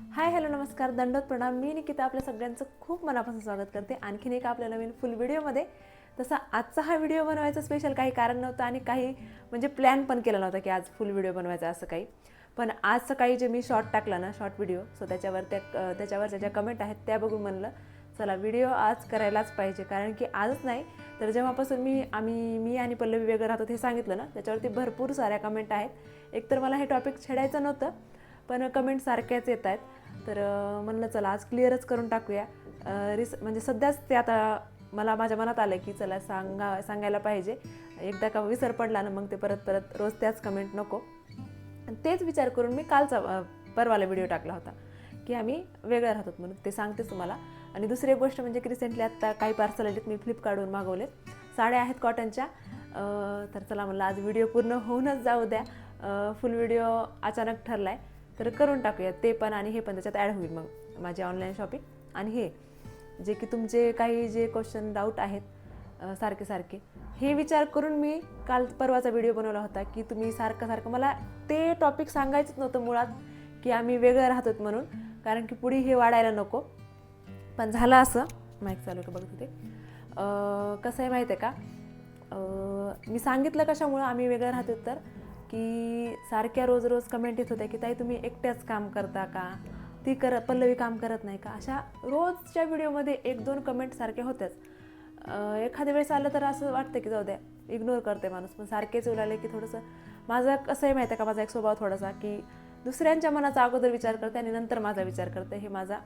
Hi hello नमस्कार. दंडोत प्रणाम. मी निकिता. आपल्या सगळ्यांचं खूप मनापासून स्वागत करते. आणखीन एक आपल्या नवीन फुल व्हिडिओमध्ये तसा आजचा हा व्हिडिओ बनवायचा स्पेशल काही कारण नव्हतं आणि काही म्हणजे प्लॅन पण केला नव्हता की आज फुल व्हिडिओ बनवायचा असं काही. पण आज सकाळी जे मी शॉर्ट टाकला ना शॉर्ट व्हिडिओ सो त्याच्यावर त्या त्याच्यावरच्या ज्या कमेंट आहेत त्या बघून म्हणलं चला व्हिडिओ आज करायलाच पाहिजे. कारण की आजच नाही तर जेव्हापासून मी आम्ही मी आणि पल्लवी वेगळं राहतो हे सांगितलं ना त्याच्यावरती भरपूर साऱ्या कमेंट आहेत. एकतर मला हे टॉपिक छेडायचं नव्हतं पण कमेंट सारख्याच येत आहेत. तर म्हणलं चला आज क्लिअरच करून टाकूया. रिस म्हणजे सध्याच ते आता मला माझ्या मनात आलं की चला सांगा सांगायला पाहिजे. एकदा का विसर पडला ना मग ते परत परत रोज त्याच कमेंट नको. तेच विचार करून मी कालचा परवाला व्हिडिओ टाकला होता. की आम्ही वेगळ्या राहतो म्हणून ते सांगतेच तुम्हाला. आणि दुसरी एक गोष्ट म्हणजे की रिसेंटली आत्ता काही पार्सल आलेत मी फ्लिपकार्टवरून मागवलेत. साड्या आहेत कॉटनच्या तर चला म्हणलं आज व्हिडिओ पूर्ण होऊनच जाऊ द्या. फुल व्हिडिओ अचानक ठरला आहे तर करून टाकूया ते पण आणि हे पण त्याच्यात ॲड होईल मग माझी ऑनलाईन शॉपिंग आणि हे जे की तुमचे काही जे क्वेश्चन डाऊट आहेत सारखे सारखे हे विचार करून मी काल परवाचा व्हिडिओ बनवला होता की तुम्ही सारखं सारखं मला ते टॉपिक सांगायचंच नव्हतं मुळात की आम्ही वेगळं राहतो म्हणून. कारण की पुढे हे वाढायला नको. पण झालं असं. माईक चालू का? बघत होते कसं आहे माहीत आहे का मी सांगितलं कशामुळं आम्ही वेगळं राहतो तर? की सारख्या रोज रोज कमेंट येत होत्या की ताई तुम्ही एकट्याच काम करता का? ती कर पल्लवी काम करत नाही का? अशा रोजच्या व्हिडिओमध्ये एक दोन कमेंट सारख्या होत्याच. एखाद्या वेळेस आलं तर असं वाटतं की जाऊ द्या इग्नोर करते माणूस. पण सारखेच उलाले की थोडंसं माझं कसं आहे माहिती आहे का? माझा एक स्वभाव थोडासा की दुसऱ्यांच्या मनाचा अगोदर विचार करते आणि नंतर माझा विचार करते. हे माझा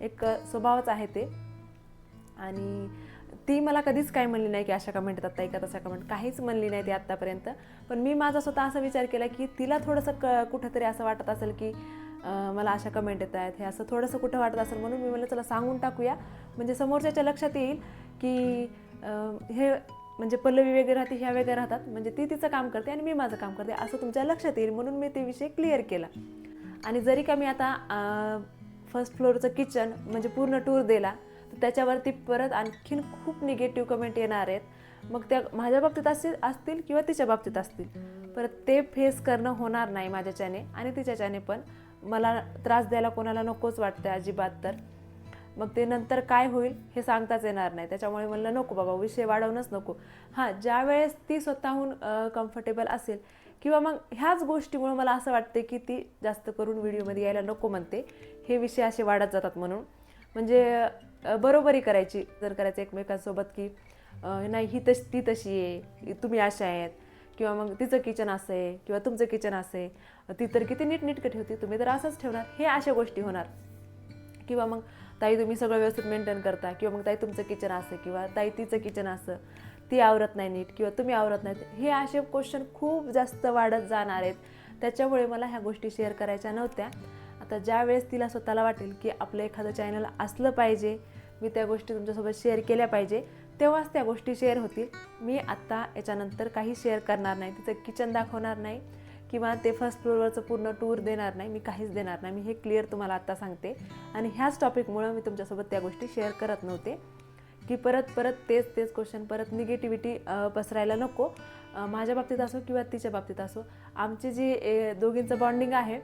एक स्वभावच आहे ते. आणि ती मला कधीच काय म्हणली नाही की अशा कमेंट येतात ताई का कमेंट काहीच म्हणली नाही ती आत्तापर्यंत. पण मी माझा स्वतः असा विचार केला की तिला थोडंसं क कुठंतरी असं वाटत असेल की मला अशा कमेंट येत आहेत हे असं थोडंसं कुठं वाटत असेल म्हणून मी म्हणलं चला सांगून टाकूया. म्हणजे समोरच्याच्या लक्षात येईल की हे म्हणजे पल्लवी वेगळे राहते ह्या वेगळ्या राहतात. म्हणजे ती तिचं काम करते आणि मी माझं काम करते असं तुमच्या लक्षात येईल म्हणून मी ते विषय क्लिअर केला. आणि जरी का मी आता फर्स्ट फ्लोअरचं किचन म्हणजे पूर्ण टूर दिला तर त्याच्यावरती परत आणखीन खूप निगेटिव्ह कमेंट येणार आहेत. मग त्या माझ्या बाबतीत असतील असतील किंवा तिच्या बाबतीत असतील. परत ते फेस करणं होणार नाही माझ्याच्याने आणि तिच्याच्याने पण. मला त्रास द्यायला कोणाला नकोच वाटतं अजिबात तर. मग ते नंतर काय होईल हे सांगताच येणार नाही. त्याच्यामुळे म्हणलं नको बाबा विषय वाढवणंच नको. हां ज्या वेळेस ती स्वतःहून कम्फर्टेबल असेल किंवा मग ह्याच गोष्टीमुळे मला असं वाटते की ती जास्त करून व्हिडिओमध्ये यायला नको म्हणते. हे विषय असे वाढत जातात म्हणून. म्हणजे बरोबरी करायची. जर करायचं एकमेकांसोबत की नाही ही तशी ती तशी आहे तुम्ही अशा आहेत. किंवा मग तिचं किचन असं आहे किंवा तुमचं किचन असं आहे ती तर किती नीटनीटकं ठेवते तुम्ही तर असंच ठेवणार. हे अशा गोष्टी होणार. किंवा मग ताई तुम्ही सगळं व्यवस्थित मेंटेन करता. किंवा मग ताई तुमचं किचन असं किंवा ताई तिचं किचन असं. ती आवरत नाही नीट किंवा तुम्ही आवरत नाहीत. हे असे क्वेश्चन खूप जास्त वाढत जाणार आहेत. त्याच्यामुळे मला ह्या गोष्टी शेअर करायच्या नव्हत्या. आता ज्या वेळेस तिला स्वतःला वाटेल की आपलं एखादं चॅनल असलं पाहिजे मी त्या गोष्टी तुमच्यासोबत शेअर केल्या पाहिजे तेव्हाच त्या गोष्टी शेअर होतील. मी आत्ता याच्यानंतर काही शेअर करणार नाही. तिचं किचन दाखवणार नाही किंवा ते फर्स्ट फ्लोअरवरचं पूर्ण टूर देणार नाही. मी काहीच देणार नाही. मी हे क्लिअर तुम्हाला आत्ता सांगते. आणि ह्याच टॉपिकमुळं मी तुमच्यासोबत त्या गोष्टी शेअर करत नव्हते. की परत परत तेच तेच क्वेश्चन परत निगेटिव्हिटी पसरायला नको. माझ्या बाबतीत असो किंवा तिच्या बाबतीत असो आमची जी ए, दोघींचं बॉन्डिंग आहे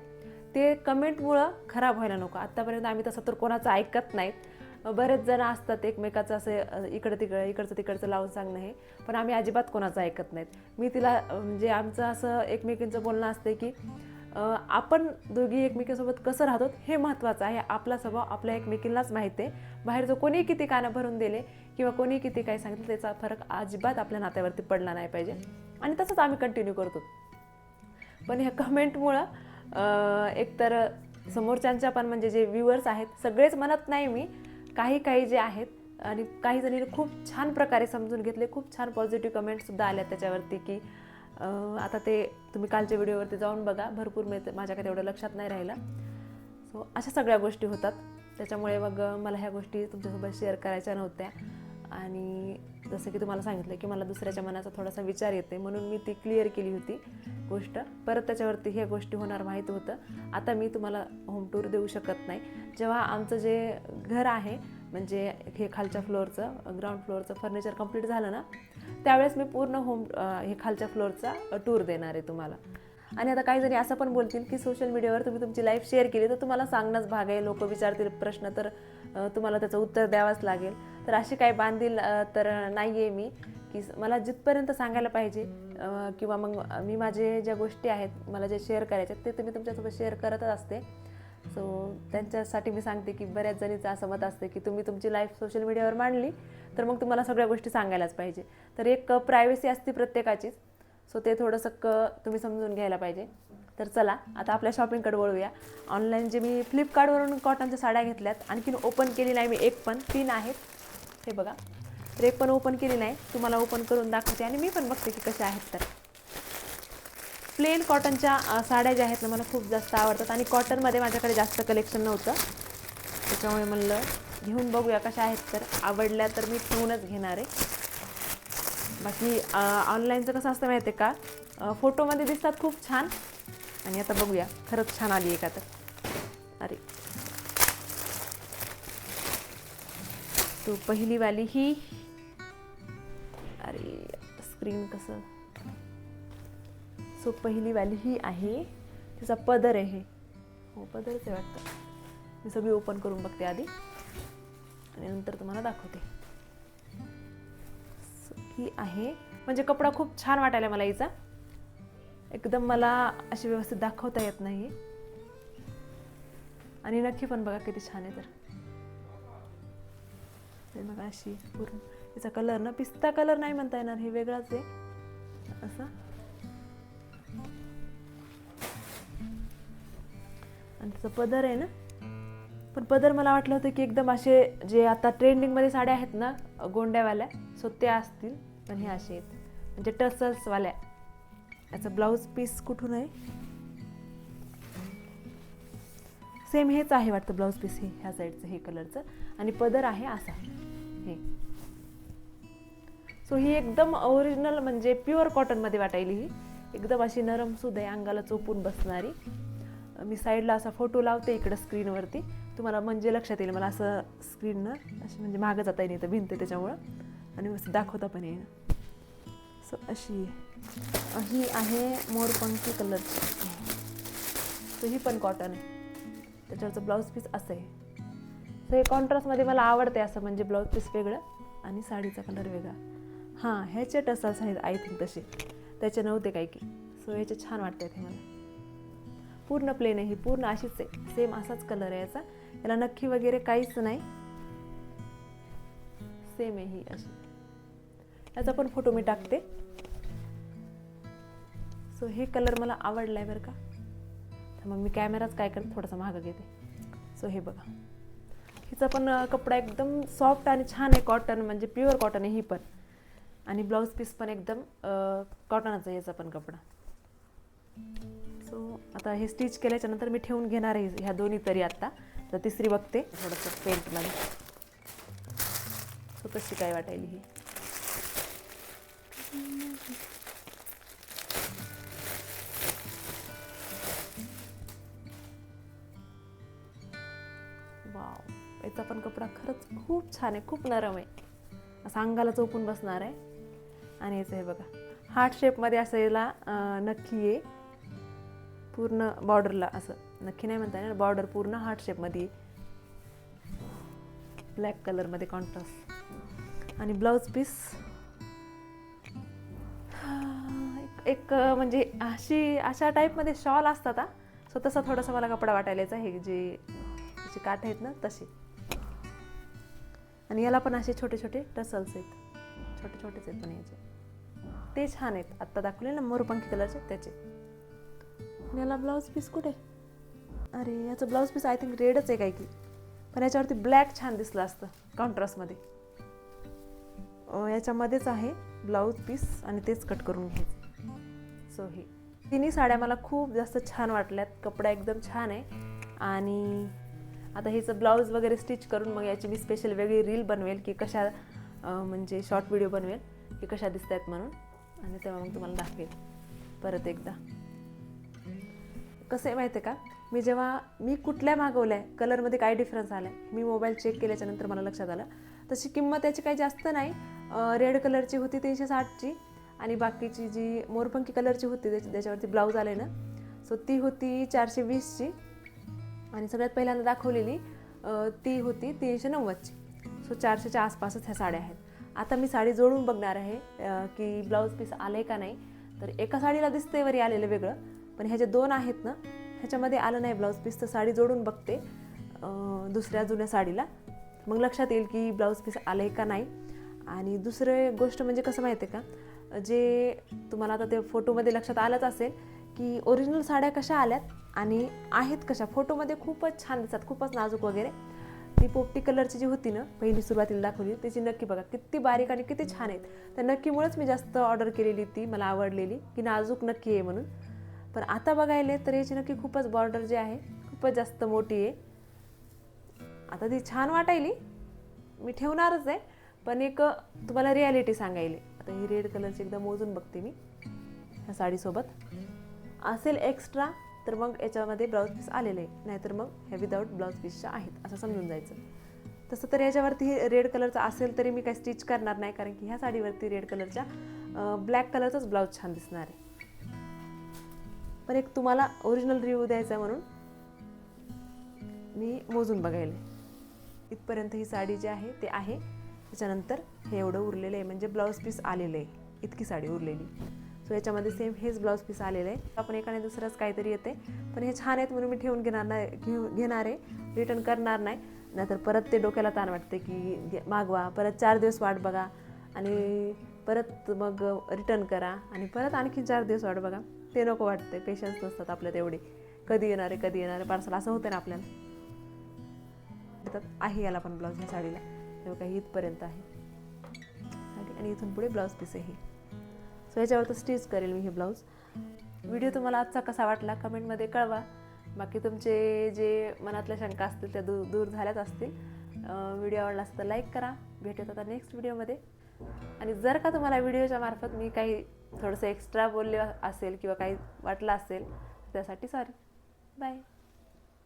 ते कमेंटमुळं खराब व्हायला नको. आत्तापर्यंत आम्ही तसं तर कोणाचं ऐकत नाहीत. बरेच जण असतात एकमेकाचं असं इकडं तिकडं इकडचं तिकडचं लावून सांगणं हे. पण आम्ही अजिबात कोणाचं ऐकत नाहीत. मी तिला म्हणजे आमचं असं एकमेकींचं बोलणं असते की आपण दोघी एकमेकीसोबत कसं राहतो हे महत्त्वाचं आहे. आपला स्वभाव आपल्या एकमेकींनाच माहिती आहे. बाहेरचं कोणी किती कानं भरून दिले किंवा कोणी किती काय सांगितलं त्याचा फरक अजिबात आपल्या नात्यावरती पडला नाही पाहिजे. आणि तसंच आम्ही कंटिन्यू करतो. पण ह्या कमेंटमुळं एकतर समोरच्यांच्या पण म्हणजे जे व्ह्युअर्स आहेत सगळेच म्हणत नाही मी काही काही जे आहेत आणि काही जणींनी खूप छान प्रकारे समजून घेतले खूप छान पॉझिटिव्ह कमेंटसुद्धा आल्या त्याच्यावरती की आता ते तुम्ही कालच्या व्हिडिओवरती जाऊन बघा भरपूर मी माझ्याकडे एवढं लक्षात नाही राहिलं. सो अशा सगळ्या गोष्टी होतात. त्याच्यामुळे मग मला ह्या गोष्टी तुमच्यासोबत शेअर करायच्या नव्हत्या. आणि जसं की तुम्हाला सांगितलं की मला दुसऱ्याच्या मनाचा थोडासा विचार येते म्हणून मी ती क्लिअर केली होती गोष्ट. परत त्याच्यावरती ह्या गोष्टी होणार माहीत होतं. आता मी तुम्हाला होम टूर देऊ शकत नाही. जेव्हा आमचं जे घर आहे म्हणजे हे खालच्या फ्लोअरचं ग्राउंड फ्लोअरचं फर्निचर कंप्लीट झालं ना त्यावेळेस मी पूर्ण होम हे खालच्या फ्लोअरचा टूर देणार आहे तुम्हाला. आणि आता काही जणी असं पण बोलतील की सोशल मीडियावर तुम्ही तुमची लाईफ शेअर केली तर तुम्हाला सांगणंच भाग आहे. लोक विचारतील प्रश्न तर तुम्हाला त्याचं उत्तर द्यावंच लागेल. तर अशी काही बांधील तर नाही आहे मी की मला जिथपर्यंत सांगायला पाहिजे किंवा मग मी माझे ज्या गोष्टी आहेत मला जे शेअर करायच्या ते तुम्ही तुमच्यासोबत शेअर करतच असते. सो त्यांच्यासाठी मी सांगते की बऱ्याच जणीचं असं मत असते की तुम्ही तुमची लाईफ सोशल मीडियावर मांडली तर मग तुम्हाला सगळ्या गोष्टी सांगायलाच पाहिजे. तर एक प्रायव्हसी असते प्रत्येकाचीच सो ते थोडंसं क तुम्ही समजून घ्यायला पाहिजे. तर चला आता आपल्या शॉपिंगकडे वळूया. ऑनलाईन जे मी फ्लिपकार्टवरून कॉटनच्या साड्या घेतल्यात आणखीन ओपन केली नाही मी एक पण तीन आहेत. हे बघा. तर एक पण ओपन केली नाही तुम्हाला ओपन करून दाखवते आणि मी पण बघते की कशा आहेत तर. प्लेन कॉटनच्या साड्या ज्या आहेत ना मला खूप जास्त आवडतात. आणि कॉटनमध्ये माझ्याकडे जास्त कलेक्शन नव्हतं. त्याच्यामुळे म्हणलं घेऊन बघूया कशा आहेत तर. आवडल्या तर मी ठेवूनच घेणार आहे. बाकी ऑनलाईनचं कसं असतं माहिती आहे का फोटोमध्ये दिसतात खूप छान. आणि आता बघूया खरंच छान आली आहे का तर अरे. तो पहिलीवाली ही. अरे स्क्रीन कसं? सो पहिलीवाली ही आहे. तिचा पदर आहे हो. पदरच आहे वाटतं. मी सगळी ओपन करून बघते आधी. आणि नंतर तुम्हाला दाखवते. ही आहे. म्हणजे कपडा खूप छान वाटायला मला हिचा. एकदम मला अशी व्यवस्थित दाखवता येत नाही आणि नक्की पण बघा किती छान आहे तर. हे बघा अशी पूर्ण. हिचा कलर ना पिस्ता कलर नाही म्हणता येणार हे वेगळाच आहे. असं. आणि त्याचा पदर आहे ना. पण पदर मला वाटलं होतं की एकदम असे जे आता ट्रेंडिंगमध्ये साड्या आहेत ना गोंड्यावाल्या सो ते असतील पण हे असे आहेत. म्हणजे टसल्सवाल्या. याचं ब्लाऊज पीस कुठून आहे? सेम हेच आहे वाटतं ब्लाऊज पीस हे ह्या साईडचं हे कलरचं. आणि पदर आहे असा. हे. सो ही एकदम ओरिजिनल म्हणजे प्युअर कॉटनमध्ये वाटायली ही. एकदम अशी नरम सुद आहे अंगाला चोपून बसणारी. मी साईडला असा फोटो लावते इकडं स्क्रीनवरती तुम्हाला म्हणजे लक्षात येईल मला असं स्क्रीननं अशी म्हणजे मागं जाता येईल भिंत आहे त्याच्यामुळं. आणि मस्त दाखवता पण येईल सो अशी ही आहे मोरपंखी कलरची सो ही पण कॉटन आहे त्याच्यावरचं ब्लाऊज पीस असं आहे सो हे कॉन्ट्रास्टमध्ये मला आवडते असं म्हणजे ब्लाऊज पीस वेगळं आणि साडीचा कलर वेगळा. हां ह्याचे टसल्स आहेत आय थिंक तसे. त्याचे नव्हते काही की. सो ह्याचे छान वाटतात हे मला. पूर्ण प्लेन आहे ही पूर्ण अशीच आहे. सेम असाच कलर आहे याचा. याला नक्की वगैरे काहीच नाही. सेम आहे ही अशी. याचा पण फोटो मी टाकते. सो हे कलर मला आवडलाय बरं का. तर मग मी कॅमेराच काय करते थोडासा मागं घेते. सो हे बघा. हिचा पण कपडा एकदम सॉफ्ट आणि छान आहे कॉटन म्हणजे प्युअर कॉटन आहे ही पण. आणि ब्लाऊज पीस पण एकदम कॉटनचा आहे याचा पण कपडा. सो आता हे स्टिच केल्याच्यानंतर मी ठेवून घेणार आहे ह्या दोन्ही तरी आत्ता तर तिसरी बघते थोडंसं पेंटमध्ये सो कशी काय वाटायली ही? वाव पण कपडा खरंच खूप छान आहे खूप नरम आहे. असं अंगाला चोपून बसणार आहे. आणि याचं हे बघा हार्ट शेपमध्ये असं याला नक्की आहे पूर्ण बॉर्डरला असं नक्की नाही म्हणता येणार बॉर्डर पूर्ण हार्ट शेपमध्ये ब्लॅक कलरमध्ये कॉन्ट्रास्ट आणि ब्लाऊज पीस एक एक म्हणजे अशी अशा टाईपमध्ये शॉल असतात हा. सो तसा थोडासा मला कपडा वाटायलाच आहे जे जे काठ आहेत ना तसे. आणि याला पण असे छोटे छोटे टसल्स आहेत. छोटे छोटेच आहेत पण याचे. ते छान आहेत. आत्ता दाखवले ना मोरपंखी कलरचे त्याचे. आणि याला ब्लाऊज पीस कुठे? अरे याचं ब्लाऊज पीस आय थिंक रेडच आहे काय की. पण याच्यावरती ब्लॅक छान दिसलं असतं कॉन्ट्रास्टमध्ये. याच्यामध्येच आहे ब्लाऊज पीस आणि तेच कट करून घ्यायचं. सो हे. तिन्ही साड्या मला खूप जास्त छान वाटल्यात. कपडा एकदम छान आहे. आणि आता हेचं ब्लाऊज वगैरे स्टिच करून मग याची मी स्पेशल वेगळी रील बनवेल की कशा म्हणजे शॉर्ट व्हिडिओ बनवेल की कशा दिसत आहेत म्हणून. आणि तेव्हा मग तुम्हाला दाखवेल. परत एकदा. कसं आहे माहिती आहे का? मी जेव्हा मी कुठल्या मागवल्या आहे कलरमध्ये काय डिफरन्स आला आहे मी मोबाईल चेक केल्याच्यानंतर मला लक्षात आलं. तशी किंमत त्याची काही जास्त नाही. रेड कलरची होती तीनशे साठची आणि बाकीची जी मोरपंखी कलरची होती त्याच्या त्याच्यावरती ब्लाऊज आले ना सो ती होती चारशे वीसची. आणि सगळ्यात पहिल्यांदा दाखवलेली ती होती तीनशे नव्वदची. सो चारशेच्या आसपासच ह्या साड्या आहेत. आता मी साडी जोडून बघणार आहे की ब्लाऊज पीस आलं आहे का नाही. तर एका साडीला दिसते वरी आलेलं वेगळं पण ह्या जे दोन आहेत ना ह्याच्यामध्ये आलं नाही ब्लाऊज पीस तर साडी जोडून बघते दुसऱ्या जुन्या साडीला. मग लक्षात येईल की ब्लाऊज पीस आलं आहे का नाही. आणि दुसरे गोष्ट म्हणजे कसं माहिती आहे का जे तुम्हाला आता ते फोटोमध्ये लक्षात आलंच असेल की ओरिजिनल साड्या कशा आल्यात? आणि आहेत कशा? फोटोमध्ये खूपच छान दिसतात खूपच नाजूक वगैरे. ती पोपटी कलरची जी होती ना पहिली सुरुवातीला दाखवली त्याची नक्की बघा किती बारीक आणि किती छान आहेत. तर नक्कीमुळेच मी जास्त ऑर्डर केलेली ती मला आवडलेली की नाजूक नक्की आहे म्हणून. पण आता बघायले तर याची नक्की खूपच बॉर्डर जी आहे खूपच जास्त मोठी आहे. आता ती छान वाटायली मी ठेवणारच आहे पण एक तुम्हाला रियालिटी सांगायली. आता ही रेड कलरची एकदम मोजून बघते मी ह्या साडीसोबत. असेल एक्स्ट्रा तर मग याच्यामध्ये ब्लाऊज पीस आलेले आहे नाहीतर मग ह्या विदाऊट ब्लाऊज पीसच्या आहेत. असं समजून जायचं. तसं तर याच्यावरती रेड कलरचं असेल तरी मी काही स्टिच करणार नाही कारण की ह्या साडीवरती रेड कलरच्या ब्लॅक कलरचाच ब्लाऊज छान दिसणार आहे. पण एक तुम्हाला ओरिजिनल रिव्ह्यू द्यायचा म्हणून मी मोजून बघायला. इथपर्यंत ही साडी जी आहे ते आहे. त्याच्यानंतर हे एवढं उरलेलं आहे. म्हणजे ब्लाऊज पीस आलेलं आहे. इतकी साडी उरलेली. सो याच्यामध्ये सेम हेच ब्लाऊज पीस आलेलं आहे. आपण एकाने दुसरंच काहीतरी येते. पण हे छान आहेत म्हणून मी ठेवून घेणार नाही घेऊ घेणार आहे. रिटर्न करणार नाही. नाहीतर परत ते डोक्याला ताण वाटते की मागवा. परत चार दिवस वाट बघा. आणि परत मग रिटर्न करा. आणि परत आणखी चार दिवस वाट बघा. ते नको वाटते. पेशन्स नसतात आपल्या तेवढे कधी येणार आहे कधी येणार आहे. पार्सल असं होतं ना आपल्याला. आहे याला पण ब्लाऊज ह्या साडीला. तेव्हा काही इथपर्यंत आहे. आणि इथून पुढे ब्लाऊज पीस आहे सो ह्याच्यावर तर स्टिच करेल मी हे ब्लाऊज व्हिडिओ तुम्हाला आजचा कसा वाटला कमेंटमध्ये कळवा. बाकी तुमचे जे मनातल्या शंका असतील त्या दूर दूर झाल्याच असतील व्हिडिओ आवडला असेल तर लाईक करा. भेटत आता नेक्स्ट व्हिडिओमध्ये आणि जर का तुम्हाला व्हिडिओच्या मार्फत मी काही थोडंसं एक्स्ट्रा बोलले असेल किंवा काही वाटलं असेल त्यासाठी सॉरी बाय